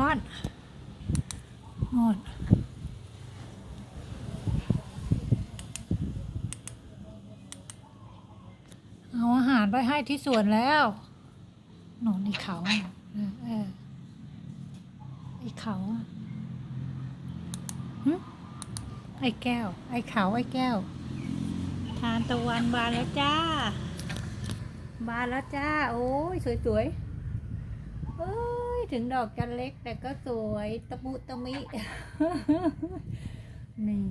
ร้อนหมดเอาอาหารไปให้ที่สวนแล้วหนอนไอ้เขาอะเออเออไอ้เขาอะหึไอ้แก้ว ไอ้เขาไอ้แก้ว ทานตะวันบานแล้วจ้า บานแล้วจ้า โอ้ย สวยๆเอ้ย ถึงดอกจะเล็ก แต่ก็สวยตะมุตะมิ นี่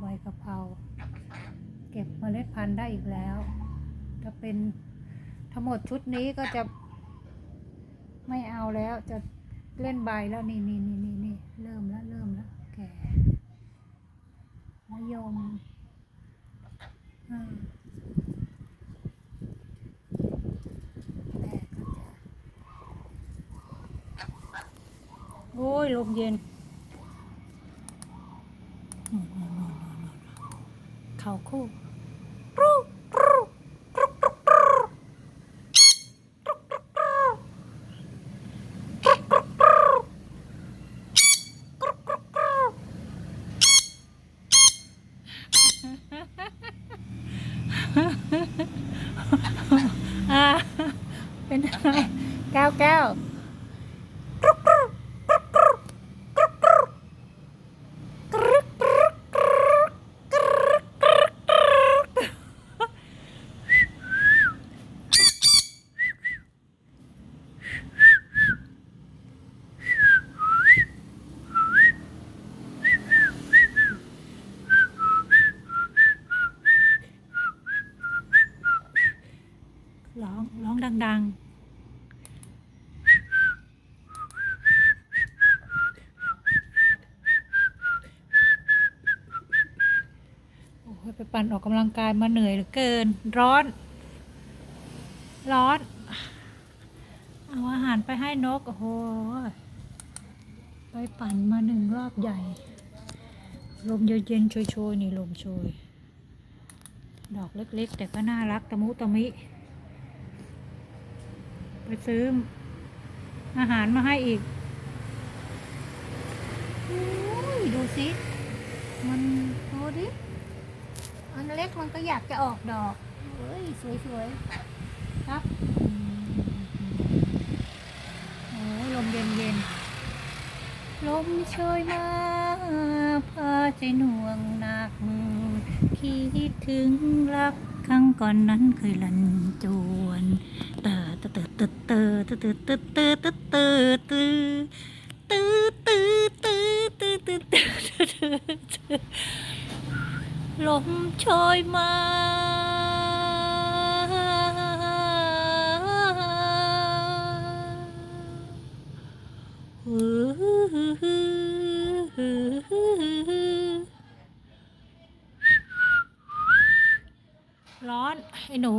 ใบกะเพราเก็บเมล็ดพันธุ์ได้อีกแล้วถ้าเป็นทั้งหมดชุดนี้ก็จะไม่เอาแล้วจะเล่นใบแล้วนี่นี่นี่นี่นี่เริ่มแล้วเริ่มแล้วแก่มะยมอ่า โอ้ยลมเย็น เข่าคู่เป็นเก้าเก้า ร้อง ร้องดังๆโอ้ยไปปั่นออกกำลังกายมาเหนื่อยเหลือเกิน ร้อน ร้อน เอาอาหารไปให้นก โอ้โห ไปปั่นมาหนึ่งรอบใหญ่ ลมเย็นๆโชยๆ นี่ลมโชย ดอกเล็กๆ แต่ก็น่ารักตะมุตะมิ ไปซื้ออาหารมาให้อีกอยดูสิ มันดูดิ อันเล็กมันก็อยากจะออกดอก เฮ้ย สวยๆ ครับอืมโอ้ยลมเย็นๆ ลมโชยมาพาใจหน่วงหนักคิดถึงรักครั้งก่อนนั้นเคยลันจวนเตอเตอเตอเตอเตอเตอเตอเตอเตอเตอเตอเตอตื้อตื้อตื้อตื้อตื้อตื้อตื้อลมโชยมา ร้อน ไอ้หนู